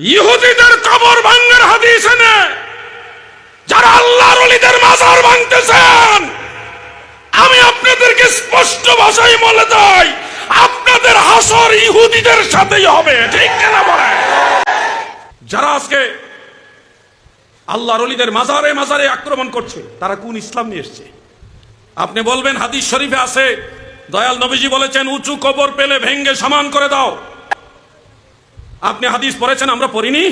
ইহুদিদের কবর ভাঙ্গার হাদিস এনে যারা আল্লাহর অলিদের মাজার ভাঙতেছেন, আমি আপনাদেরকে স্পষ্ট ভাষায় বলে দেই, আপনাদের হাসর ইহুদিদের সাথেই হবে, ঠিক কেনা বলে? যারা আজকে আল্লাহর অলিদের মাজারে মাজারে আক্রমণ করছে, তারা কোন ইসলাম নিয়ে এসছে? আপনি বলবেন হাদিস শরীফে আছে, দয়াল নবীজি বলেছেন, উঁচু কবর পেলে ভেঙ্গে সমান করে দাও। আপনি হাদিস পড়েছেন, আমরা পড়িনি।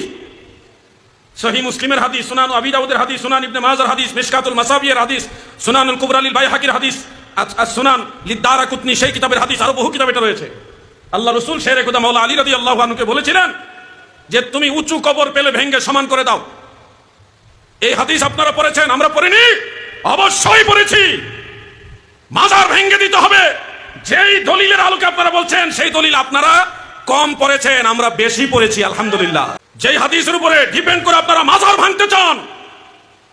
সহি মুসলিমের হাদিস, সুনান আবি দাউদের হাদিস, সুনান ইবনে মাজার হাদিস, মিশকাতুল মাসাবিয়ের হাদিস, সুনানুল কুবরা লিল বাইহাকির হাদিস সুনান লিদ্দারা কুতনি, সেই কিতাবের হাদিস, আরও বহু কিতাব এটা রয়েছে। আল্লাহ রসুল শেরে খুদা মাওলা আলী রাদিয়াল্লাহু আনহুকে বলেছিলেন যে, তুমি উঁচু কবর পেলে ভেঙ্গে সমান করে দাও। এই হাদিস আপনারা পড়েছেন, আমরা পড়িনি? অবশ্যই পড়েছি। মাজার ভেঙ্গে দিতে হবে। যেই দলিলের আলোকে আপনারা বলছেন, সেই দলিল আপনারা কম পড়েছেন, আমরা বেশি পড়েছি, আলহামদুলিল্লাহ। যেই হাদিসের উপরে ডিপেন্ড করে আপনারা মাজার ভাঙতে চান,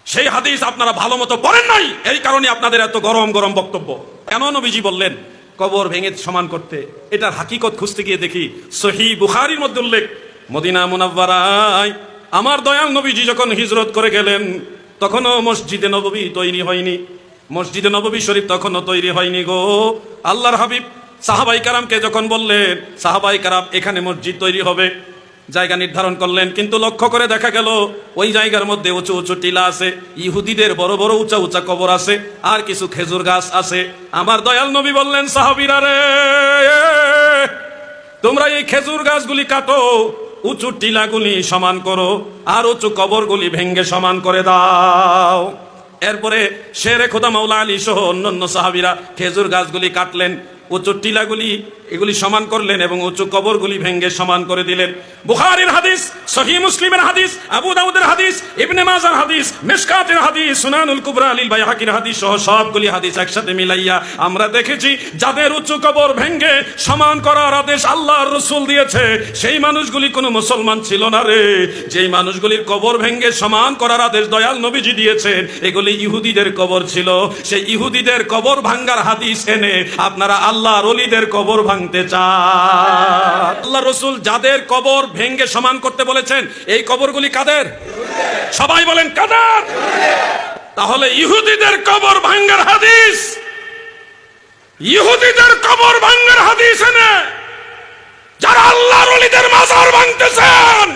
সেই হাদিস আপনারা ভালো মতো পড়েন নাই, এই কারণে আপনাদের এত গরম গরম বক্তব্য। কেন নবীজি বললেন, কবর ভেঙে সমান করতে? এটার হাকিকত খুঁজতে গিয়ে দেখি সহি বুখারির মধ্যে উল্লেখ, মদিনা মুনাব্বারায় আমার দয়াল নবীজি যখন হিজরত করে গেলেন, তখনও মসজিদে নববী তৈরি হয়নি। মসজিদে নববী শরীফ তখনও তৈরি হয়নি গো, আল্লাহর হাবিব। সাহাবাই কারামকে যখন বললেন, সাহাবাই কারাম এখানে মসজিদ তৈরি হবে, জায়গা নির্ধারণ করলেন, কিন্তু লক্ষ্য করে দেখা গেল, ওই জায়গার মধ্যে উঁচু উঁচু টিলা আছে, ইহুদিদের বড় বড় উঁচা উঁচা কবর আছে, আর কিছু খেজুর গাছ আছে। আমার দয়াল নবী বললেন, সাহাবিরা রে, তোমরা এই খেজুর গাছগুলি কাটো, উঁচু টিলাগুলি সমান করো, আর উঁচু কবরগুলি ভেঙ্গে সমান করে দাও। এরপরে শেরে খোদা মাওলা আলী সহ অন্যান্য সাহাবিরা খেজুর গাছগুলি কাটলেন উঁচু টিলাগুলি এগুলি সমান করলেন এবং উঁচু কবরগুলি ভেঙ্গে সমান করে দিলেন। বুখারীর হাদিস সহি মুসলিমের হাদিস, আবু দাউদের হাদিস, ইবনে মাজার হাদিস মিশকাতের হাদিস, সুনানুল কুবরা আলীল বাইহাকির হাদিস সহ সবগুলি হাদিস একসাথে মিলাইয়া আমরা দেখেছি, যাদের উঁচু কবর ভেঙ্গে সমান করার আদেশ আল্লাহর রসুল দিয়েছে, সেই মানুষগুলি কোনো মুসলমান ছিল না রে। যেই মানুষগুলির কবর ভেঙ্গে সমান করার আদেশ দয়াল নবীজি দিয়েছেন, এগুলি ইহুদিদের কবর ছিল। সেই ইহুদিদের কবর ভাঙ্গার হাদিস এনে আপনারা আল্লাহর অলিদের কবর ভাঙতে চান আল্লাহ রসুল যাদের কবর ভেঙ্গে সমান করতে বলেছেন, এই কবরগুলি কাদের? সবাই বলেন, কাদের? তাহলে ইহুদিদের কবর ভাঙ্গার হাদিস? ইহুদিদের কবর ভাঙ্গার হাদিস এনে যারা আল্লাহর অলিদের মাজার ভাঙতেছেন,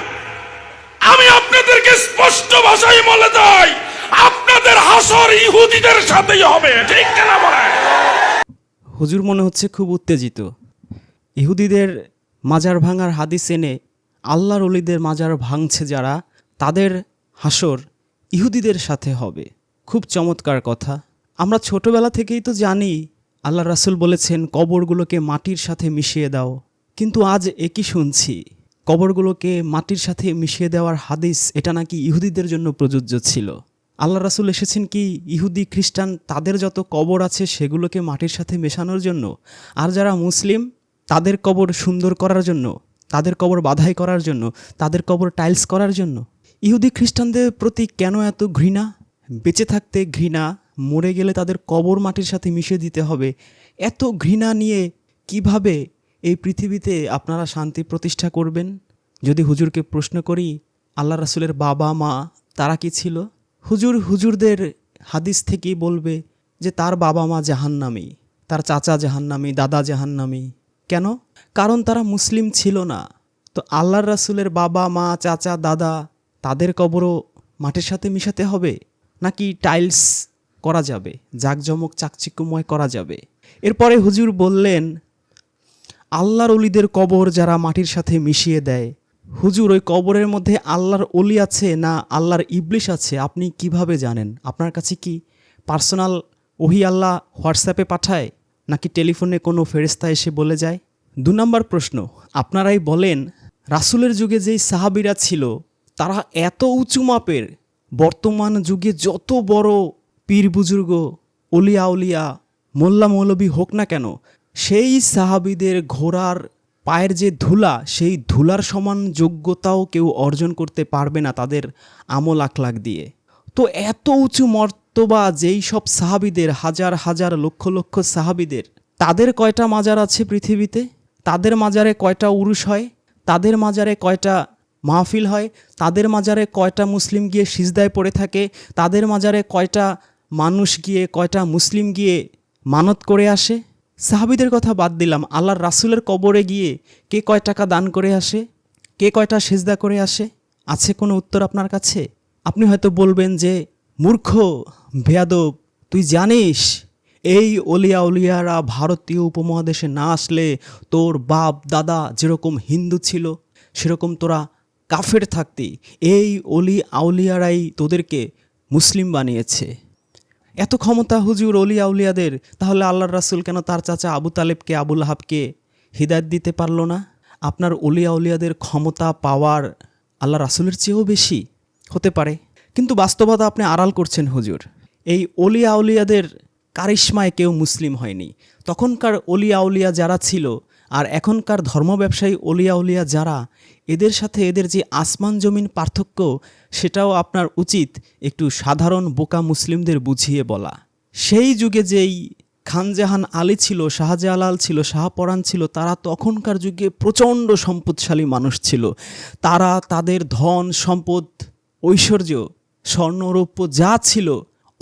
আমি আপনাদেরকে স্পষ্ট ভাষায় বলে দেই, আপনাদের হাসর ইহুদিদের সাথেই হবে, ঠিক কেনা বলে হুজুর মনে হচ্ছে খুব উত্তেজিত। ইহুদিদের মাজার ভাঙার হাদিস এনে আল্লাহর অলিদের মাজার ভাঙছে যারা, তাদের হাসর ইহুদিদের সাথে হবে। খুব চমৎকার কথা। আমরা ছোটবেলা থেকেই তো জানি আল্লাহ রাসুল বলেছেন, কবরগুলোকে মাটির সাথে মিশিয়ে দাও। কিন্তু আজ একই শুনছি, কবরগুলোকে মাটির সাথে মিশিয়ে দেওয়ার হাদিস, এটা নাকি ইহুদিদের জন্য প্রযোজ্য ছিল? আল্লাহ রাসুল এসেছেন কি? ইহুদি, খ্রিস্টান, তাদের যত কবর আছে সেগুলোকে মাটির সাথে মেশানোর জন্য। আর যারা মুসলিম, তাদের কবর সুন্দর করার জন্য, তাদের কবর বাধাই করার জন্য, তাদের কবর টাইলস করার জন্য। ইহুদি, খ্রিস্টানদের প্রতি কেন এত ঘৃণা? বেঁচে থাকতে ঘৃণা, মরে গেলে তাদের কবর মাটির সাথে মিশিয়ে দিতে হবে। এত ঘৃণা নিয়ে কীভাবে এই পৃথিবীতে আপনারা শান্তি প্রতিষ্ঠা করবেন? যদি হুজুরকে প্রশ্ন করি, আল্লাহ রাসুলের বাবা মা তারা কি ছিল? হুজুর হুজুরদের হাদিস থেকেই বলবে যে তার বাবা মা জাহান্নামী, তার চাচা জাহান্নামী, দাদা জাহান্নামী। কেন? কারণ তারা মুসলিম ছিল না। তো আল্লাহর রাসুলের বাবা, মা, চাচা, দাদা তাদের কবরও মাটির সাথে মিশাতে হবে? নাকি টাইলস করা যাবে, জাকজমক, চাকচিক্যময় করা যাবে? এরপরে হুজুর বললেন, আল্লাহর অলিদের কবর যারা মাটির সাথে মিশিয়ে দেয় হুজুর, ওই কবরের মধ্যে আল্লাহর অলি আছে না আল্লাহর ইবলিশ আছে? আপনি কীভাবে জানেন? আপনার কাছে কি পার্সোনাল ওহি আল্লাহ হোয়াটসঅ্যাপে পাঠায় নাকি টেলিফোনে কোনো ফেরেস্তা এসে বলে যায়? দু নম্বর প্রশ্ন, আপনারাই বলেন, রাসুলের যুগে যেই সাহাবিরা ছিল, তারা এত উঁচু মাপের, বর্তমান যুগে যত বড় পীর বুজুর্গ অলিয়া উলিয়া, মোল্লা মৌলবী হোক না কেন, সেই সাহাবিদের ঘোড়ার পায়ের যে ধুলা, সেই ধুলার সমান যোগ্যতাও কেউ অর্জন করতে পারবে না তাদের আমল আখলাক দিয়ে। তো এত উঁচু মর্তবা যেই সব সাহাবিদের, হাজার হাজার লক্ষ লক্ষ সাহাবিদের, তাদের কয়টা মাজার আছে পৃথিবীতে? তাদের মাজারে কয়টা উরুষ হয়? তাদের মাজারে কয়টা মাহফিল হয়? তাদের মাজারে কয়টা মুসলিম গিয়ে সিজদায় পড়ে থাকে? তাদের মাজারে কয়টা মানুষ গিয়ে, কয়টা মুসলিম গিয়ে মানত করে আসে? সাহাবিদের কথা বাদ দিলাম। আল্লাহর রাসুলের কবরে গিয়ে কে কয় টাকা দান করে আসে? কে কয়টা সেজদা করে আসে? আছে কোনো উত্তর আপনার কাছে? আপনি হয়তো বলবেন যে, মূর্খ, বেয়াদব, তুই জানিস, এই অলিয়া উলিয়ারা ভারতীয় উপমহাদেশে না আসলে তোর বাপ, দাদা যেরকম হিন্দু ছিল, সেরকম তোরা কাফের থাকতি। এই অলি আউলিয়ারাই তোদেরকে মুসলিম বানিয়েছে। এত ক্ষমতা হুজুর অলি আউলিয়াদের, তাহলে আল্লাহর রাসুল কেন তার চাচা আবু তালেবকে, আবুল হাবকে হিদায়ত দিতে পারল না? আপনার অলি আউলিয়াদের ক্ষমতা, পাওয়ার আল্লাহ রাসুলের চেয়েও বেশি হতে পারে। কিন্তু বাস্তবতা আপনি আড়াল করছেন হুজুর। এই অলি আউলিয়াদের কারিশ্মায় কেউ মুসলিম হয়নি। তখনকার অলি আউলিয়া যারা ছিল আর এখনকার ধর্ম ব্যবসায়ী অলিয়া উলিয়া যারা, এদের সাথে এদের যে আসমান জমিন পার্থক্য, সেটাও আপনার উচিত একটু সাধারণ বোকা মুসলিমদের বুঝিয়ে বলা। সেই যুগে যেই খানজাহান আলী ছিল, শাহজালাল ছিল, শাহপরাণ ছিল, তারা তখনকার যুগে প্রচণ্ড সম্পদশালী মানুষ ছিল। তারা তাদের ধন, সম্পদ, ঐশ্বর্য, স্বর্ণরৌপ্য যা ছিল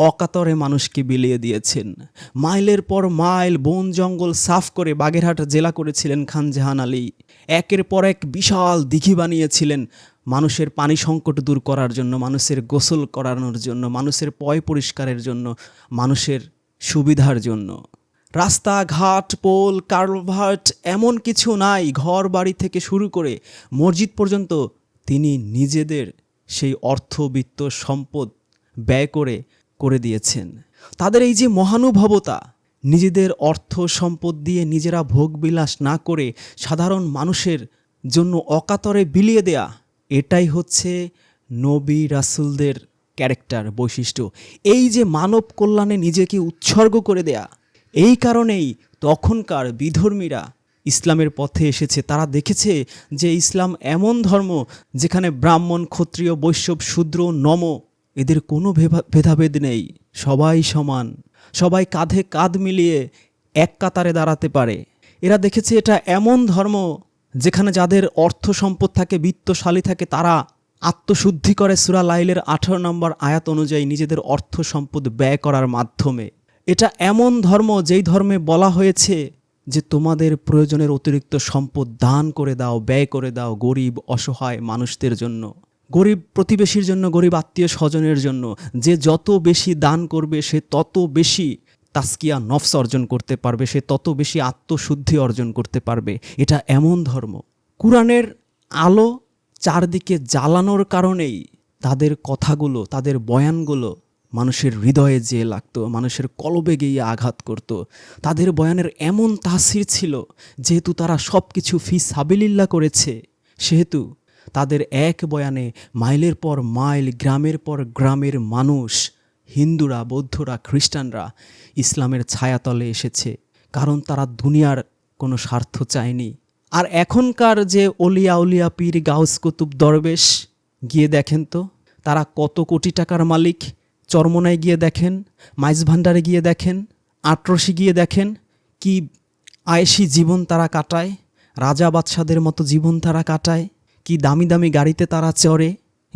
অকাতরে মানুষকে বিলিয়ে দিয়েছেন। মাইলের পর মাইল বন জঙ্গল সাফ করে বাগেরহাট জেলা করেছিলেন খানজাহান আলী। একের পর এক বিশাল দিঘি বানিয়েছিলেন। মানুষের পানি সংকট দূর করার জন্য, মানুষের গোসল করানোর জন্য, মানুষের পয় পরিষ্কারের জন্য, মানুষের সুবিধার জন্য। রাস্তাঘাট, পোল কার্ভার্ট এমন কিছু নাই, ঘর বাড়ি থেকে শুরু করে মসজিদ পর্যন্ত তিনি নিজেদের সেই অর্থবিত্ত সম্পদ ব্যয় করে করে দিয়েছেন। তাদের এই যে মহানুভবতা, নিজেদের অর্থ সম্পদ দিয়ে নিজেরা ভোগবিলাস না করে সাধারণ মানুষের জন্য অকাতরে বিলিয়ে দেয়া, এটাই হচ্ছে নবী রাসুলদের ক্যারেক্টার বৈশিষ্ট্য। এই যে মানব কল্যাণে নিজেকে উৎসর্গ করে দেয়া, এই কারণেই তখনকার বিধর্মীরা ইসলামের পথে এসেছে। তারা দেখেছে যে ইসলাম এমন ধর্ম যেখানে ব্রাহ্মণ, ক্ষত্রিয় বৈশ্যব শূদ্র, নম এদের কোনো ভেদাভেদ নেই। সবাই সমান। সবাই কাঁধে কাঁধ মিলিয়ে এক কাতারে দাঁড়াতে পারে। এরা দেখেছে এটা এমন ধর্ম যেখানে যাদের অর্থ সম্পদ থাকে, বিত্তশালী থাকে, তারা আত্মশুদ্ধি করে সুরা লাইলের আঠারো নম্বর আয়াত অনুযায়ী নিজেদের অর্থ সম্পদ ব্যয় করার মাধ্যমে। এটা এমন ধর্ম যেই ধর্মে বলা হয়েছে যে তোমাদের প্রয়োজনের অতিরিক্ত সম্পদ দান করে দাও, ব্যয় করে দাও গরিব, অসহায় মানুষদের জন্য। গরিব প্রতিবেশীর জন্য, গরিব আত্মীয় স্বজনের জন্য যে যত বেশি দান করবে, সে তত বেশি তাস্কিয়া, নফস অর্জন করতে পারবে, সে তত বেশি আত্মশুদ্ধি অর্জন করতে পারবে। এটা এমন ধর্ম। কোরআনের আলো চারদিকে জ্বালানোর কারণেই তাদের কথাগুলো, তাদের বয়ানগুলো মানুষের হৃদয়ে যেয়ে লাগতো, মানুষের কলবে গিয়ে আঘাত করত। তাদের বয়ানের এমন তাসির ছিল, যেহেতু তারা সব কিছু ফি সাবিলিল্লা করেছে, সেহেতু তাদের এক বয়ানে, মাইলের পর মাইল, গ্রামের পর গ্রামের মানুষ, হিন্দুরা, বৌদ্ধরা, খ্রিস্টানরা ইসলামের ছায়াতলে এসেছে। কারণ তারা দুনিয়ার কোনো স্বার্থ চায়নি। আর এখনকার যে অলিয়া উলিয়া পীর গাউস কুতুব দরবেশ, গিয়ে দেখেন তো, তারা কত কোটি টাকার মালিক। চরমনায় গিয়ে দেখেন, মাইজ ভান্ডারে গিয়ে দেখেন, আটরসি গিয়ে দেখেন, কি আয়েসি জীবন তারা কাটায়, রাজা বাদশাদের মতো জীবন তারা কাটায়। কি দামি দামি গাড়িতে তারা চড়ে?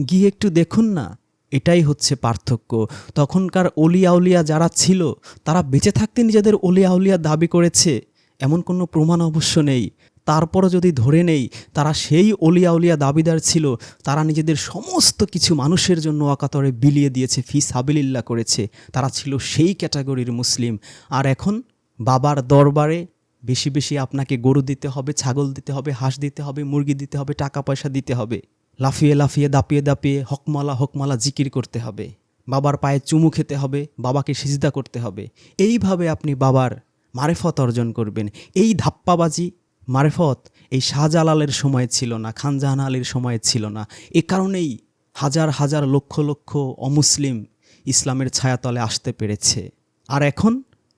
গিয়ে একটু দেখুন না। এটাই হচ্ছে পার্থক্য। তখনকার অলিয়া উলিয়া যারা ছিল, তারা বেঁচে থাকতে নিজেদের অলিয়া উলিয়া দাবি করেছে। এমন কোনো প্রমাণ অবশ্য নেই। তারপরও যদি ধরে নেই, তারা সেই অলিয়া উলিয়া দাবিদার ছিল, তারা নিজেদের সমস্ত কিছু মানুষের জন্য অকাতরে বিলিয়ে দিয়েছে, ফি সাবিলিল্লা করেছে। তারা ছিল সেই ক্যাটাগরির মুসলিম। আর এখন বাবার দরবারে বেশি বেশি আপনাকে গরু দিতে হবে, ছাগল দিতে হবে, হাঁস দিতে হবে, মুরগি দিতে হবে টাকা পয়সা দিতে হবে। লাফিয়ে লাফিয়ে, দাপিয়ে দাপিয়ে, হকমালা হকমালা জিকির করতে হবে। বাবার পায়ে চুমু খেতে হবে, বাবাকে সিজদা করতে হবে। এইভাবে আপনি বাবার মারেফত অর্জন করবেন। এই ধাপ্পাবাজি, মারেফত এই শাহজালালের সময় ছিল না, খানজাহান আলীর সময় ছিল না। এ কারণেই হাজার হাজার লক্ষ লক্ষ অমুসলিম ইসলামের ছায়াতলে আসতে পেরেছে। আর এখন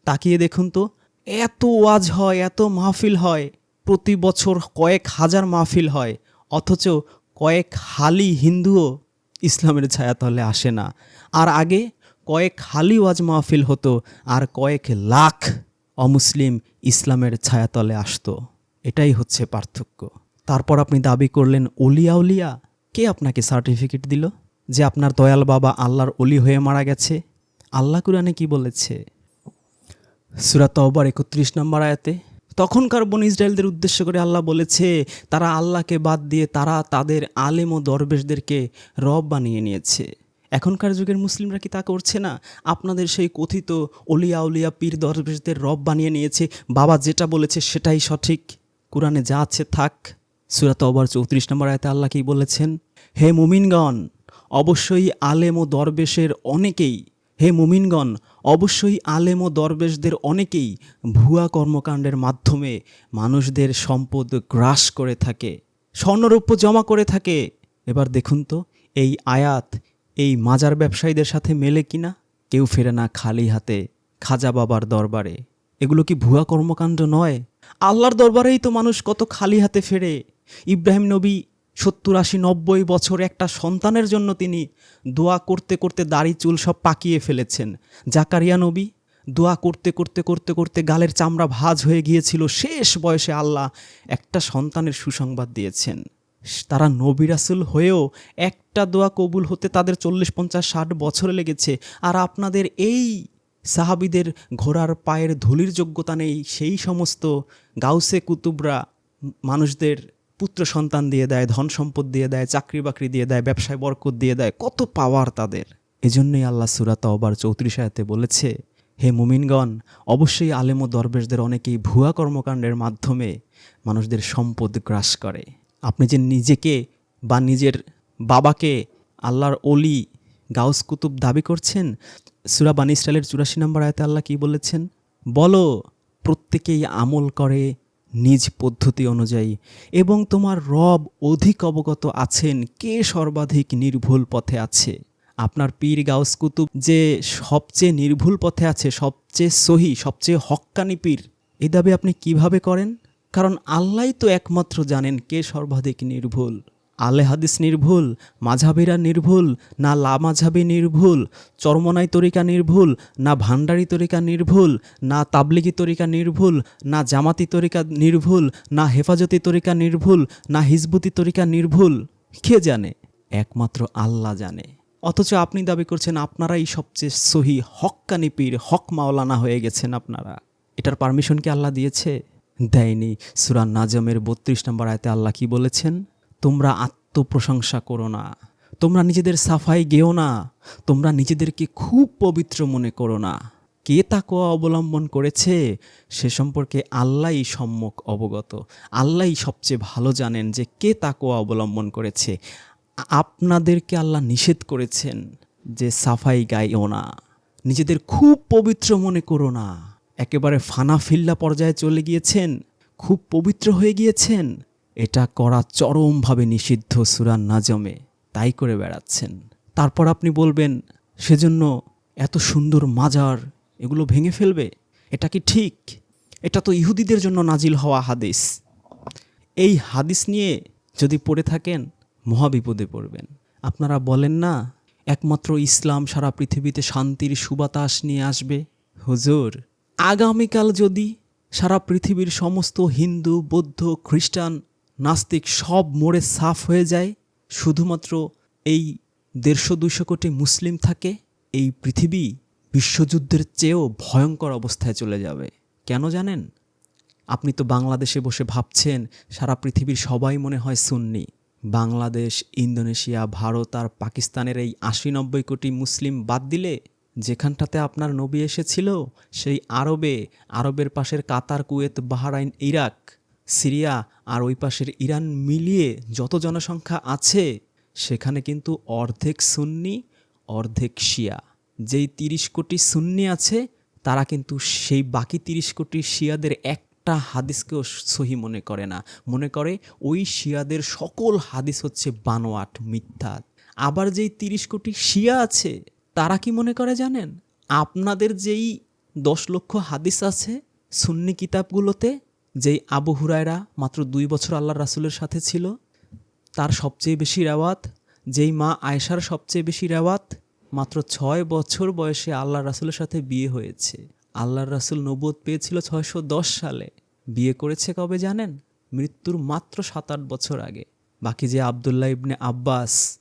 তাকিয়ে দেখুন তো এত ওয়াজ হয়, এত মাহফিল হয়, প্রতি বছর কয়েক হাজার মাহফিল হয়, অথচ কয়েক হালি হিন্দুও ইসলামের ছায়াতলে আসে না। আর আগে কয়েক হালি ওয়াজ মাহফিল হতো, আর কয়েক লাখ অমুসলিম ইসলামের ছায়াতলে আসতো। এটাই হচ্ছে পার্থক্য। তারপর আপনি দাবি করলেন উলিয়া উলিয়া কে আপনাকে সার্টিফিকেট দিল যে আপনার দয়াল বাবা আল্লাহর অলি হয়ে মারা গেছে? আল্লাহ কুরআনে কি বলেছে? সুরাত তওবার একত্রিশ নম্বর আয়াতে, তখনকার বন ইসরায়েলদের উদ্দেশ্য করে আল্লাহ বলেছে, তারা আল্লাহকে বাদ দিয়ে তারা তাদের আলেম ও দরবেশদেরকে রব বানিয়ে নিয়েছে। এখনকার যুগের মুসলিমরা কি তা করছে না? আপনাদের সেই কথিত অলিয়া উলিয়া পীর দরবেশদের রব বানিয়ে নিয়েছে। বাবা যেটা বলেছে সেটাই সঠিক। কোরআনে যা আছে থাক। সুরাত অবার চৌত্রিশ নম্বর আয়তে আল্লাহ কি বলেছেন? হে মুমিনগণ, অবশ্যই আলেম ও দরবেশের অনেকেই হে মুমিনগণ, অবশ্যই আলেম ও দরবেশদের অনেকেই ভুয়া কর্মকাণ্ডের মাধ্যমে মানুষদের সম্পদ গ্রাস করে থাকে, স্বর্ণরৌপ্য জমা করে থাকে। এবার দেখুন তো, এই আয়াত এই মাজার ব্যবসায়ীদের সাথে মেলে কিনা কেউ ফেরে না খালি হাতে, খাজা বাবার দরবারে। এগুলো কি ভুয়া কর্মকাণ্ড নয়? আল্লাহর দরবারেই তো মানুষ কত খালি হাতে ফেরে। ইব্রাহিম নবী সত্তর আশি নব্বই বছর একটা সন্তানের জন্য তিনি দোয়া করতে করতে দাড়ি চুল সব পাকিয়ে ফেলেছেন। জাকারিয়া নবী দোয়া করতে করতে করতে করতে গালের চামড়া ভাজ হয়ে গিয়েছিল। শেষ বয়সে আল্লাহ একটা সন্তানের সুসংবাদ দিয়েছেন। তারা নবী রাসুল হয়েও একটা দোয়া কবুল হতে তাদের চল্লিশ, পঞ্চাশ, ষাট বছর লেগেছে। আর আপনাদের এই সাহাবিদের ঘোড়ার পায়ের ধুলির যোগ্যতা নেই। সেই সমস্ত গাউসে কুতুবরা মানুষদের পুত্র সন্তান দিয়ে দেয়, ধন সম্পদ দিয়ে দেয়, চাকরি বাকরি দিয়ে দেয়, ব্যবসায় বরকত দিয়ে দেয়, কত পাওয়ার তাদের। এজন্যই আল্লাহ সুরাত অবার চৌত্রিশ আয়াতে বলেছে, হে মুমিনগণ, অবশ্যই আলেম ও দরবেশদের অনেকেই ভুয়া কর্মকাণ্ডের মাধ্যমে মানুষদের সম্পদ গ্রাস করে। আপনি যে নিজেকে বা নিজের বাবাকে আল্লাহর অলি গাউস কুতুব দাবি করছেন, সুরা বানি ইসরায়েলের চুরাশি নম্বর আয়তে আল্লাহ কি বলেছেন? বলো, প্রত্যেকেই আমল করে নিজ পদ্ধতি অনুযায়ী। এবং তোমার রব অধিক অবগত আছেন, কে সর্বাধিক নির্ভুল পথে আছে? আপনার পীর গাউস কুতুব যে সবচেয়ে নির্ভুল পথে আছে, সবচেয়ে সহি, সবচেয়ে হক্কানি পীর এ দাবি আপনি কীভাবে করেন? কারণ আল্লাহ তো একমাত্র জানেন কে সর্বাধিক নির্ভুল। আলে হাদিস নির্ভুল মাঝাবিরা নির্ভুল, না লা মাঝাবি নির্ভুল, চরমনাই তরিকা নির্ভুল, না ভান্ডারি তরিকা নির্ভুল, না তাবলিগি তরিকা নির্ভুল, না জামাতি তরিকা নির্ভুল, না হেফাজতি তরিকা নির্ভুল, না হিজবুতি তরিকা নির্ভুল। কে জানে? একমাত্র আল্লাহ জানে। অথচ আপনি দাবি করছেন আপনারাই সবচেয়ে সহি হক্কানি পীর, হক মাওলানা হয়ে গেছেন আপনারা। এটার পারমিশন কি আল্লাহ দিয়েছে? দেয়নি। সুরান নাজমের বত্রিশ নম্বর আয়তে আল্লাহ কি বলেছেন? তোমরা আত্মপ্রশংসা করো না। তোমরা নিজেদের সাফাই গেও না। তোমরা নিজেদেরকে খুব পবিত্র মনে করো না। কে তাকোয়া অবলম্বন করেছে, সে সম্পর্কে আল্লাহই সম্যক অবগত। আল্লাহই সবচেয়ে ভালো জানেন যে কে তাকোয়া অবলম্বন করেছে। আপনাদেরকে আল্লাহ নিষেধ করেছেন যে সাফাই গাইও না। নিজেদের খুব পবিত্র মনে করো না। একেবারে ফানা ফিল্লা পর্যায়ে চলে গিয়েছেন। খুব পবিত্র হয়ে গিয়েছেন। এটা করা চরমভাবে নিষিদ্ধ সুরান নাজমে। তাই করে বেড়াচ্ছেন। তারপর আপনি বলবেন, সেজন্য এত সুন্দর মাজার, এগুলো ভেঙে ফেলবে? এটা কি ঠিক? এটা তো ইহুদিদের জন্য নাজিল হওয়া হাদিস। এই হাদিস নিয়ে যদি পড়ে থাকেন, মহাবিপদে পড়বেন। আপনারা বলেন না, একমাত্র ইসলাম সারা পৃথিবীতে শান্তির সুবাতাস নিয়ে আসবে? হুজুর, আগামীকাল যদি সারা পৃথিবীর সমস্ত হিন্দু, বৌদ্ধ, খ্রিস্টান নাস্তিক সব মোড়ে সাফ হয়ে যায়। শুধুমাত্র এই দেড়শো দুশো কোটি মুসলিম থাকে, এই পৃথিবী বিশ্বযুদ্ধের চেয়েও ভয়ঙ্কর অবস্থায় চলে যাবে। কেন জানেন? আপনি তো বাংলাদেশে বসে ভাবছেন, সারা পৃথিবীর সবাই মনে হয় সুন্নি। বাংলাদেশ, ইন্দোনেশিয়া, ভারত আর পাকিস্তানের এই আশি নব্বই কোটি মুসলিম বাদ দিলে যেখানটাতে আপনার নবী এসেছিল, সেই আরবে, আরবের পাশের Qatar, Kuwait, Bahrain, Iraq. Syria আর ওই পাশের ইরান মিলিয়ে যত জনসংখ্যা আছে, সেখানে কিন্তু অর্ধেক সুন্নি, অর্ধেক শিয়া। যেই তিরিশ কোটি সুন্নি আছে, তারা কিন্তু সেই বাকি তিরিশ কোটি শিয়াদের একটা হাদিসকেও সহি মনে করে না। মনে করে ওই শিয়াদের সকল হাদিস হচ্ছে বানোয়াট, মিথ্যা। আবার যেই তিরিশ কোটি শিয়া আছে, তারা কি মনে করে জানেন? আপনাদের যেই দশ লক্ষ হাদিস আছে সুন্নি কিতাবগুলোতে যেই আবু হুরায়রা মাত্র দুই বছর আল্লাহ রাসুলের সাথে ছিল, তার সবচেয়ে বেশি রেওয়াত, যেই মা আয়েশার সবচেয়ে বেশি রেওয়াত, মাত্র ছয় বছর বয়সে আল্লাহ রাসুলের সাথে বিয়ে হয়েছে। আল্লাহর রাসুল নবোধ পেয়েছিল ছয়শো দশ সালে। বিয়ে করেছে কবে জানেন? মৃত্যুর মাত্র সাত আট বছর আগে। বাকি যে আবদুল্লাহ ইবনে আব্বাস,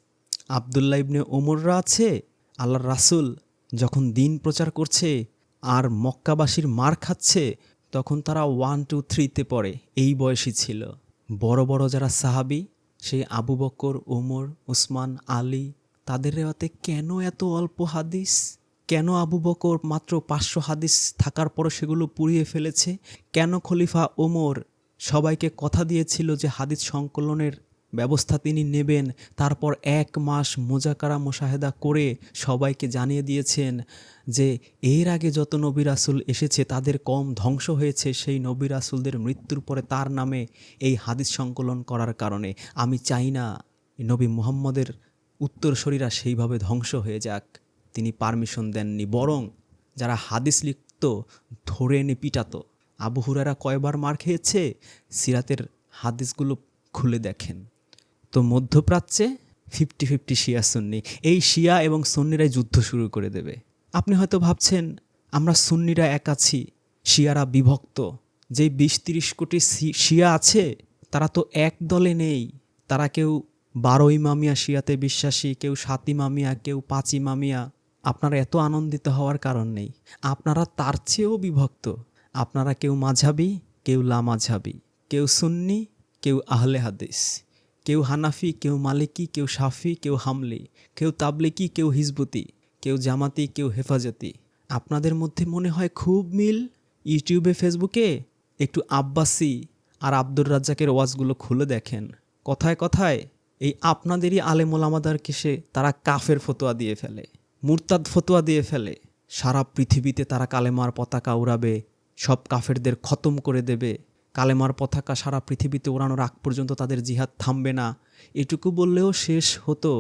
আবদুল্লাহ ইবনে ওমররা আছে, আল্লাহর রাসূল যখন দিন প্রচার করছে আর মক্কাবাসীর মার খাচ্ছে তখন তারা ওয়ান টু থ্রিতে পড়ে, এই বয়সী ছিল। বড় বড় যারা সাহাবি, সেই আবু বকর ওমর, উসমান, আলী, তাদের রেওয়াতে কেন এত অল্প হাদিস? কেন আবু বকর মাত্র পাঁচশো হাদিস থাকার পরও সেগুলো পুড়িয়ে ফেলেছে? কেন খলিফা ওমর সবাইকে কথা দিয়েছিল যে হাদিস সংকলনের ব্যবস্থা তিনি নেবেন। তারপর এক মাস মোজাকারা মোশাহেদা করে সবাইকে জানিয়ে দিয়েছেন যে, এর আগে যত নবী রাসুল এসেছে তাদের কম ধ্বংস হয়েছে সেই নবী রাসুলদের মৃত্যুর পরে তার নামে এই হাদিস সংকলন করার কারণে। আমি চাই না নবী মুহাম্মদের উত্তরসূরিরা সেইভাবে ধ্বংস হয়ে যাক। তিনি পারমিশন দেননি, বরং যারা হাদিস লিখত ধরে এনে পিটাত। আবু হুরারা কয়বার মার খেয়েছে? সিরাতের হাদিসগুলো খুলে দেখেন। তো মধ্যপ্রাচ্যে ফিফটি ফিফটি শিয়া সুন্নি। এই শিয়া এবং সুন্নিরাই যুদ্ধ শুরু করে দেবে। আপনি হয়তো ভাবছেন, আমরা সুন্নিরা এক আছি, শিয়ারা বিভক্ত। যে বিশ তিরিশ কোটি শিয়া আছে, তারা তো এক দলে নেই। তারা কেউ বারো ইমামিয়া শিয়াতে বিশ্বাসী, কেউ সাত ইমামিয়া, কেউ পাঁচ ইমামিয়া। আপনারা এত আনন্দিত হওয়ার কারণ নেই। আপনারা তার চেয়েও বিভক্ত। আপনারা কেউ মাঝাবি, কেউ লামাঝাবি। কেউ সুন্নি, কেউ আহলে হাদিস। কেউ হানাফি, কেউ মালিকি, কেউ সাফি কেউ হামলি, কেউ তাবলিকি, কেউ হিজবুতি, কেউ জামাতি, কেউ হেফাজতি। আপনাদের মধ্যে মনে হয় খুব মিল? ইউটিউবে, ফেসবুকে? একটু আব্বাসি আর আব্দুর রাজ্জাকের ওয়াজগুলো খুলে দেখেন। কথায় কথায়, এই আপনাদেরই আলেমোলামাদারকে সে তারা কাফের ফতোয়া দিয়ে ফেলে, মুরতাদ ফতোয়া দিয়ে ফেলে। সারা পৃথিবীতে তারা কালেমার পতাকা উড়াবে, সব কাফেরদের খতম করে দেবে। কালেমার পতাকা সারা পৃথিবীতে ওড়ানোর আগ পর্যন্ত তাদের জিহাদ থামবে না। এটুকু বললেও শেষ হতো।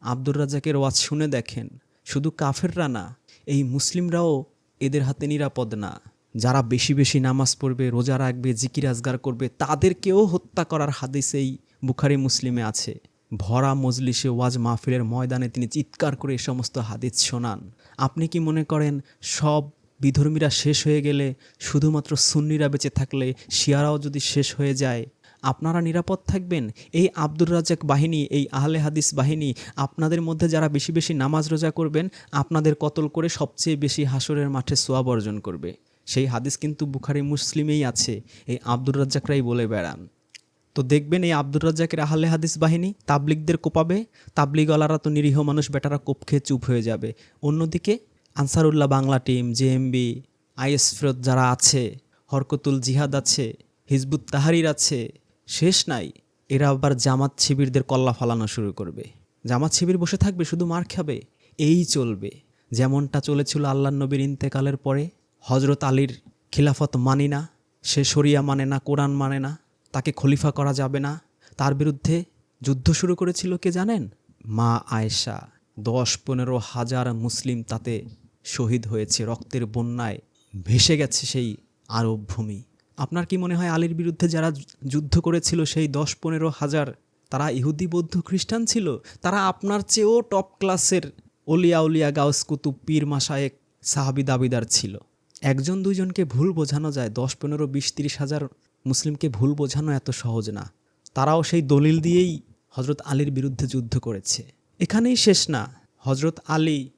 আব্দুর রাজাকের ওয়াজ শুনে দেখেন, শুধু কাফেররা না, এই মুসলিমরাও এদের হাতে নিরাপদ না। যারা বেশি বেশি নামাজ পড়বে, রোজা রাখবে, জিকির আজগার করবে, তাদেরকেও হত্যা করার হাদিস এই বুখারি মুসলিমে আছে। ভরা মজলিসে ওয়াজ মাহফিলের ময়দানে তিনি চিৎকার করে এ সমস্ত হাদিস শোনান। আপনি কি মনে করেন, সব বিধর্মীরা শেষ হয়ে গেলে শুধুমাত্র সুন্নিরা বেঁচে থাকলে শিয়ারাও যদি শেষ হয়ে যায়, আপনারা নিরাপদ থাকবেন? এই আব্দুর রাজাক বাহিনী, এই আহলে হাদিস বাহিনী, আপনাদের মধ্যে যারা বেশি বেশি নামাজ রোজা করবেন, আপনাদের কতল করে সবচেয়ে বেশি হাসরের মাঠে সোয়াব অর্জন করবে? সেই হাদিস কিন্তু বুখারি, মুসলিমেই আছে। এই আব্দুর রাজ্জাকরাই বলে বেড়ান। তো দেখবেন এই আব্দুর রাজ্জাকের আহলে হাদিস বাহিনী তাবলিকদের কোপাবে? তাবলিগওয়ালারা তো নিরীহ মানুষ, বেটারা কোপ খেয়ে চুপ হয়ে যাবে। অন্যদিকে আনসারুল্লাহ বাংলা টিম জেএমবি আইএস ফেরত যারা আছে, হরকতুল জিহাদ আছে, হিজবুত তাহারির আছে, শেষ নাই। এরা আবার জামাত শিবিরদের কল্লা ফালানো শুরু করবে। জামাত শিবির বসে থাকবে, শুধু মার খাবে। এই চলবে। যেমনটা চলেছিল আল্লাহ নবীর ইন্তেকালের পরে হজরত আলীর খিলাফত মানি না, সে শরিয়া মানে না, কোরআন মানে না, তাকে খলিফা করা যাবে না। তার বিরুদ্ধে যুদ্ধ শুরু করেছিল কে জানেন? মা আয়েশা। দশ পনেরো হাজার মুসলিম তাতে শহীদ হয়েছে, রক্তের বন্যায় ভেসে গেছে সেই আরব ভূমি। আপনার কি মনে হয় আলীর বিরুদ্ধে যারা যুদ্ধ করেছিল সেই দশ পনেরো হাজার, তারা ইহুদি, বৌদ্ধ, খ্রিস্টান ছিল? তারা আপনার চেয়েও টপ ক্লাসের অলিয়া উলিয়া গাউস কুতুব পীর মাসায়েক সাহাবি দাবিদার ছিল। একজন দুইজনকে ভুল বোঝানো যায় দশ পনেরো বিশ, তিরিশ হাজার মুসলিমকে ভুল বোঝানো এত সহজ না। তারাও সেই দলিল দিয়েই হজরত আলীর বিরুদ্ধে যুদ্ধ করেছে। এখানেই শেষ না হজরত আলী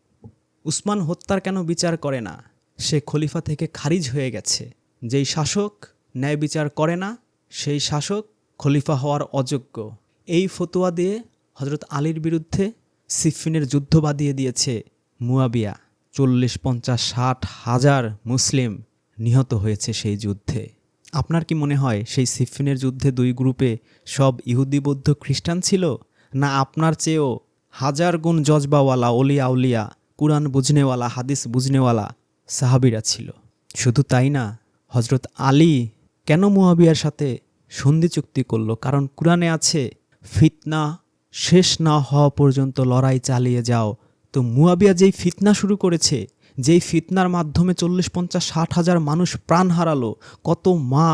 উসমান হত্যার কেন বিচার করে না? সে খলিফা থেকে খারিজ হয়ে গেছে। যেই শাসক ন্যায় বিচার করে না, সেই শাসক খলিফা হওয়ার অযোগ্য। এই ফতোয়া দিয়ে হজরত আলীর বিরুদ্ধে সিফিনের যুদ্ধ বাদিয়ে দিয়েছে মুয়াবিয়া। চল্লিশ, পঞ্চাশ, ষাট হাজার মুসলিম নিহত হয়েছে সেই যুদ্ধে। আপনার কি মনে হয় সেই সিফিনের যুদ্ধে দুই গ্রুপে সব ইহুদি, বৌদ্ধ, খ্রিস্টান ছিল? না আপনার চেয়েও হাজার গুণ জজবাওয়ালা অলিয়া উলিয়া কুরআন বুঝনেওয়ালা, হাদিস বুঝনেওয়ালা সাহাবিরা ছিল। শুধু তাই না হজরত আলী কেন মুয়াবিয়ার সাথে সন্ধি চুক্তি করল? কারণ কুরআনে আছে, ফিতনা শেষ না হওয়া পর্যন্ত লড়াই চালিয়ে যাও। তো মুয়াবিয়া যেই ফিতনা শুরু করেছে, যেই ফিতনার মাধ্যমে চল্লিশ, পঞ্চাশ, ষাট হাজার মানুষ প্রাণ হারালো, কত মা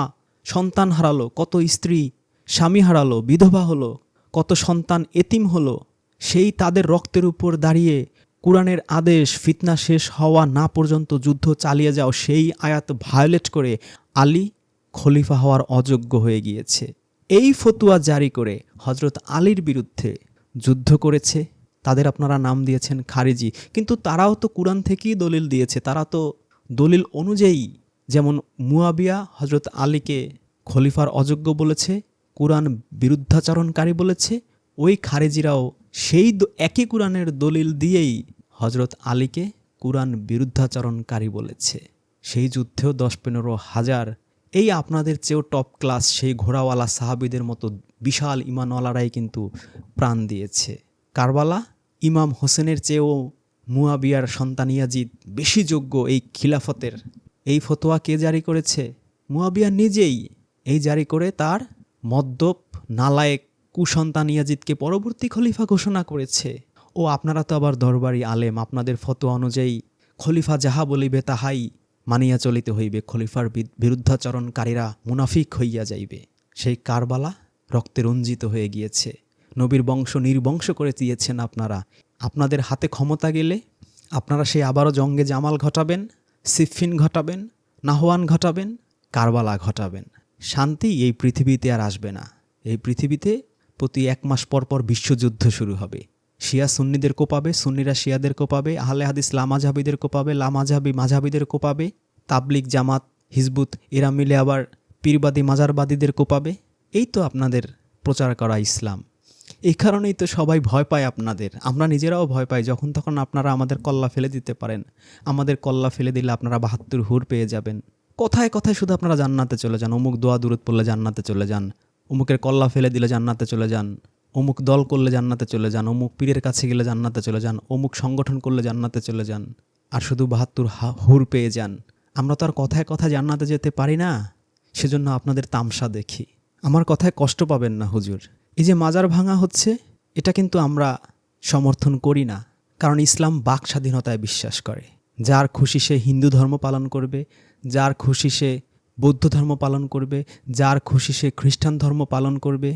সন্তান হারালো, কত স্ত্রী স্বামী হারালো, বিধবা হলো, কত সন্তান এতিম হলো, সেই তাদের রক্তের উপর দাঁড়িয়ে কোরআনের আদেশ ফিতনা শেষ হওয়া না পর্যন্ত যুদ্ধ চালিয়ে যাও, সেই আয়াত ভায়োলেট করে আলী খলিফা হওয়ার অযোগ্য হয়ে গিয়েছে। এই ফতুয়া জারি করে হজরত আলীর বিরুদ্ধে যুদ্ধ করেছে। তাদের আপনারা নাম দিয়েছেন খারিজি। কিন্তু তারাও তো কোরআন থেকেই দলিল দিয়েছে। তারা তো দলিল অনুযায়ী যেমন মুয়াবিয়া হজরত আলীকে খলিফার অযোগ্য বলেছে, কোরআন বিরুদ্ধাচরণকারী বলেছে, ওই খারেজিরাও সেই একই কোরআনের দলিল দিয়েই হজরত আলীকে কোরআন বিরুদ্ধাচরণকারী বলেছে। সেই যুদ্ধেও দশ পনেরো হাজার, এই আপনাদের চেয়েও টপ ক্লাস সেই ঘোড়াওয়ালা সাহাবিদের মতো বিশাল ইমানওয়ালারাই কিন্তু প্রাণ দিয়েছে। কারবালা, ইমাম হোসেনের চেয়েও মুয়াবিয়ার সন্তান ইয়াজিদ বেশি যোগ্য এই খিলাফতের। এই ফতোয়া কে জারি করেছে? মুয়াবিয়া নিজেই। এই জারি করে তার মদ্যপ, নালায়েক কুসন্তান ইয়াজিদকে পরবর্তী খলিফা ঘোষণা করেছে। ও আপনারা তো আবার দরবারি আলেম, আপনাদের ফতোয়া অনুযায়ী খলিফা যাহা বলিবে তাহাই মানিয়া চলিতে হইবে, খলিফার বিরুদ্ধাচরণকারীরা মুনাফিক হইয়া যাইবে। সেই কারবালা রক্তে রঞ্জিত হয়ে গিয়েছে। নবীর বংশ নির্বংশ করে দিয়েছেন আপনারা। আপনাদের হাতে ক্ষমতা গেলে আপনারা সেই আবারও জঙ্গে জামাল ঘটাবেন সিফিন ঘটাবেন, নাহওয়ান ঘটাবেন, কারবালা ঘটাবেন। শান্তি এই পৃথিবীতে আর আসবে না। এই পৃথিবীতে প্রতি এক মাস পর পর বিশ্বযুদ্ধ শুরু হবে। শিয়া সুন্নিদের কোপাবে, সুন্নিরা শিয়াদের কোপাবে, আহলে হাদিস লামাঝাবিদের কোপাবে লামাঝাবি মাঝাবিদের কোপাবে তাবলিক জামাত, হিজবুত, এরা মিলে আবার পীরবাদী মাজারবাদীদের কোপাবে। এই তো আপনাদের প্রচার করা ইসলাম। এই কারণেই তো সবাই ভয় পায় আপনাদের। আমরা নিজেরাও ভয় পাই যখন তখন আপনারা আমাদের কল্লা ফেলে দিতে পারেন। আমাদের কল্লা ফেলে দিলে আপনারা বাহাত্তর হুর পেয়ে যাবেন। কথায় কথায় শুধু আপনারা জান্নাতে চলে যান, অমুক দোয়া দূরত পড়লে জান্নাতে চলে যান। অমুকের কল্লা ফেলে দিলে জান্নাতে চলে যান, অমুক দল করলে জান্নাতে চলে যান, অমুক পীরের কাছে গেলে জান্নাতে চলে যান, অমুক সংগঠন করলে জান্নাতে চলে যান, আর শুধু বাহাত্তর হুর পেয়ে যান। আমরা তো আর কথায় কথায় জান্নাতে যেতে পারি না। সেজন্য আপনাদের তামসা দেখি। আমার কথায় কষ্ট পাবেন না, হুজুর। এই যে মাজার ভাঙা হচ্ছে, এটা কিন্তু আমরা সমর্থন করি না, কারণ ইসলাম বাক স্বাধীনতায় বিশ্বাস করে। যার খুশি সে হিন্দু ধর্ম পালন করবে, যার খুশি সে বৌদ্ধ ধর্ম পালন করবে যার খুশি সে খ্রিস্টান ধর্ম পালন করবে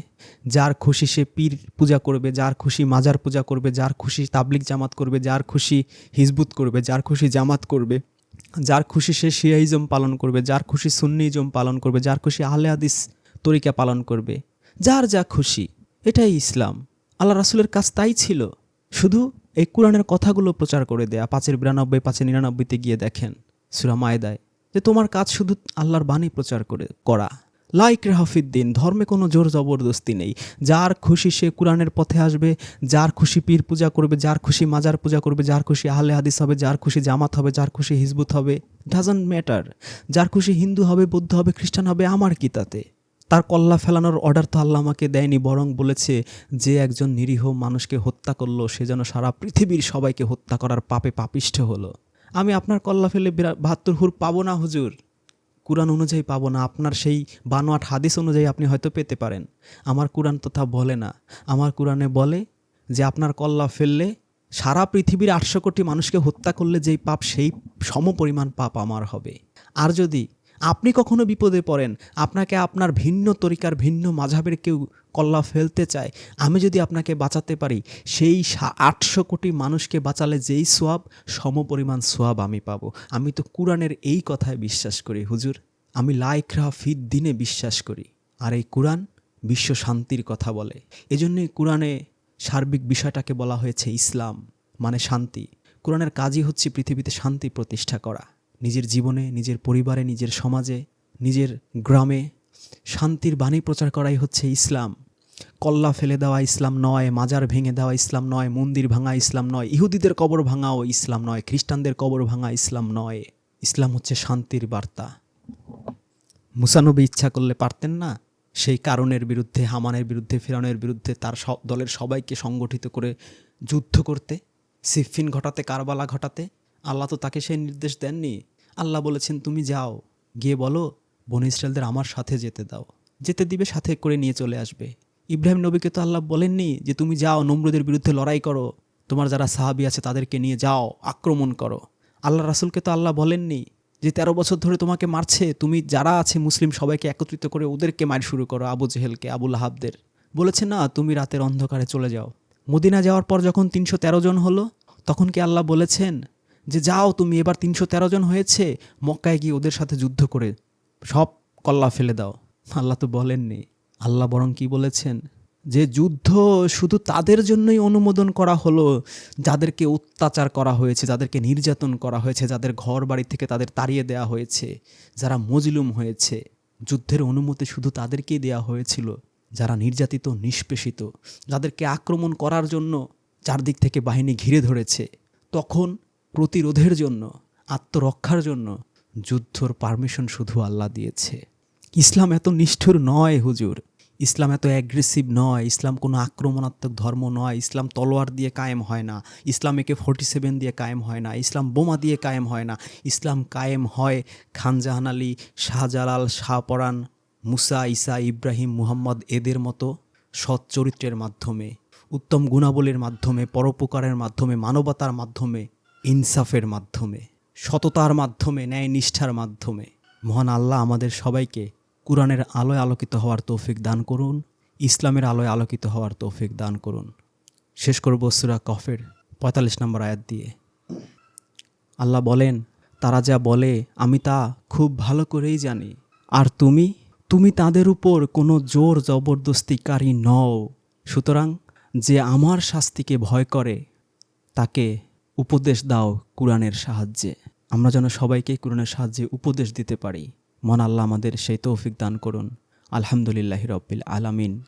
যার খুশি সে পীর পূজা করবে যার খুশি মাজার পূজা করবে যার খুশি তাবলিক জামাত করবে যার খুশি হিজবুত করবে যার খুশি জামাত করবে যার খুশি সে শিয়াইজম পালন করবে যার খুশি সুন্নিজম পালন করবে যার খুশি আহলে হাদিস তরিকা পালন করবে যার যা খুশি এটাই ইসলাম আল্লাহ রাসুলের কাজ তাই ছিল শুধু এই কোরআনের কথাগুলো প্রচার করে দেয়া পাঁচের বিরানব্বই পাঁচের নিরানব্বইতে গিয়ে দেখেন সুরা মায়দায় যে তোমার কাজ শুধু আল্লাহর বাণী প্রচার করে, করা। লাইক রাহাফিদ্দিন ধর্মে কোনো জোর জবরদস্তি নেই। যার খুশি সে কোরআনের পথে আসবে, যার খুশি পীর পূজা করবে, যার খুশি মাজার পূজা করবে, যার খুশি আহলে হাদিস হবে, যার খুশি জামাত হবে, যার খুশি হিজবুত হবে। ডাজন্ট ম্যাটার যার খুশি হিন্দু হবে, বৌদ্ধ হবে, খ্রিস্টান হবে, আমার কি তাতে? তার কল্লা ফেলানোর অর্ডার তো আল্লাহ আমাকে দেয়নি, বরং বলেছে যে একজন নিরীহ মানুষকে হত্যা করল, সে যেন সারা পৃথিবীর সবাইকে হত্যা করার পাপে পাপিষ্ঠ হলো। আমি আপনার কল্লা ফেলে বাহাত্তর হুর পাবো না, হুজুর। কোরআন অনুযায়ী পাবো না। আপনার সেই বানোয়াট হাদিস অনুযায়ী আপনি হয়তো পেতে পারেন। আমার কুরআন তথা বলে না। আমার কুরআনে বলে যে, আপনার কল্লা ফেললে সারা পৃথিবীর আটশো কোটি মানুষকে হত্যা করলে যেই পাপ, সেই সমপরিমাণ পাপ আমার হবে। আর যদি আপনি কখনো বিপদে পড়েন? আপনাকে আপনার ভিন্ন তরিকার, ভিন্ন মাঝাবের কেউ কল্লা ফেলতে চায়। আমি যদি আপনাকে বাঁচাতে পারি, সেই আটশো কোটি মানুষকে বাঁচালে যেই সোয়াব, সমপরিমাণ সোয়াব আমি পাবো। আমি তো কোরআনের এই কথায় বিশ্বাস করি, হুজুর। আমি লাইকরা ফিদ দিনে বিশ্বাস করি। আর এই কোরআন বিশ্ব শান্তির কথা বলে। এজন্যই কোরআনে সার্বিক বিষয়টাকে বলা হয়েছে ইসলাম মানে শান্তি। কোরআনের কাজই হচ্ছে পৃথিবীতে শান্তি প্রতিষ্ঠা করা। নিজের জীবনে, নিজের পরিবারে, নিজের সমাজে, নিজের গ্রামে শান্তির বাণী প্রচার করাই হচ্ছে ইসলাম। কল্লা ফেলে দেওয়া ইসলাম নয়, মাজার ভেঙে দেওয়া ইসলাম নয়, মন্দির ভাঙা ইসলাম নয়, ইহুদিদের কবর ভাঙাও ইসলাম নয়, খ্রিস্টানদের কবর ভাঙা ইসলাম নয়। ইসলাম হচ্ছে শান্তির বার্তা। মুসানবী ইচ্ছা করলে পারতেন না, সেই কারণের বিরুদ্ধে, হামানের বিরুদ্ধে, ফেরানের বিরুদ্ধে তার সব, দলের সবাইকে সংগঠিত করে যুদ্ধ করতে সিফিন ঘটাতে, কারবালা ঘটাতে। আল্লাহ তো তাকে সেই নির্দেশ দেননি। আল্লাহ বলেছেন, তুমি যাও, গিয়ে বলো, বন ইসরায়েলদের আমার সাথে যেতে দাও। যেতে দিবে, সাথে করে নিয়ে চলে আসবে। ইব্রাহিম নবীকে তো আল্লাহ বলেননি যে, তুমি যাও, নমরুদের বিরুদ্ধে লড়াই করো। তোমার যারা সাহাবি আছে, তাদেরকে নিয়ে যাও, আক্রমণ করো। আল্লাহ রাসুলকে তো আল্লাহ বলেননি যে, তেরো বছর ধরে তোমাকে মারছে। তুমি যারা আছে, মুসলিম, সবাইকে একত্রিত করে ওদেরকে মার শুরু করো, আবু জেহেলকে আবুল হাবদের বলেছে, না, তুমি রাতের অন্ধকারে চলে যাও। মদিনা যাওয়ার পর যখন তিনশো তেরো জন হলো, তখন কি আল্লাহ বলেছেন যে যাও তুমি, এবার তিনশো তেরো জন হয়েছে, মক্কায় গিয়ে ওদের সাথে যুদ্ধ করে সব কল্লা ফেলে দাও। আল্লাহ তো বলেননি। আল্লাহ বরং কি বলেছেন? যে যুদ্ধ শুধু তাদের জন্যই অনুমোদন করা হলো, যাদেরকে অত্যাচার করা হয়েছে, যাদেরকে নির্যাতন করা হয়েছে, যাদের ঘর বাড়ি থেকে তাদের তাড়িয়ে দেওয়া হয়েছে, যারা মজলুম হয়েছে, যুদ্ধের অনুমতি শুধু তাদেরকেই দেওয়া হয়েছিল, যারা নির্যাতিত, নিষ্পেষিত, যাদেরকে আক্রমণ করার জন্য চারদিক থেকে বাহিনী ঘিরে ধরেছে। তখন প্রতিরোধের জন্য, আত্মরক্ষার জন্য যুদ্ধর পারমিশন শুধু আল্লাহ দিয়েছে। ইসলাম এত নিষ্ঠুর নয় হুজুর। ইসলাম এত অ্যাগ্রেসিভ নয়। ইসলাম কোনো আক্রমণাত্মক ধর্ম নয়। ইসলাম তলোয়ার দিয়ে কায়েম হয় না। ইসলাম একে ফোর্টি সেভেন দিয়ে কায়েম হয় না। ইসলাম বোমা দিয়ে কায়েম হয় না। ইসলাম কায়েম হয় খানজাহান আলী, শাহজালাল শাহপরাণ মুসা ইসা ইব্রাহিম, মুহাম্মদ এদের মতো সৎ চরিত্রের মাধ্যমে, উত্তম গুণাবলীর মাধ্যমে, পরোপকারের মাধ্যমে, মানবতার মাধ্যমে ইনসাফের মাধ্যমে, সততার মাধ্যমে, ন্যায় নিষ্ঠার মাধ্যমে। মহান আল্লাহ আমাদের সবাইকে কোরআনের আলোয় আলোকিত হওয়ার তৌফিক দান করুন, ইসলামের আলোয় আলোকিত হওয়ার তৌফিক দান করুন। শেষ করব সুরা কফের পঁয়তাল্লিশ নম্বর আয়াত দিয়ে। আল্লাহ বলেন, তারা যা বলে, আমি তা খুব ভালো করেই জানি। আর তুমি তুমি তাদের উপর কোনো জোর জবরদস্তিকারী নও। সুতরাং যে আমার শাস্তিকে ভয় করে, তাকে উপদেশ দাও কোরআনের সাহায্যে। আমরা যেন সবাইকে কোরআনের সাহায্যে উপদেশ দিতে পারি। মন আল্লাহ আমাদের সেই তৌফিক দান করুন। আলহামদুলিল্লাহ রব্বিল আলামিন।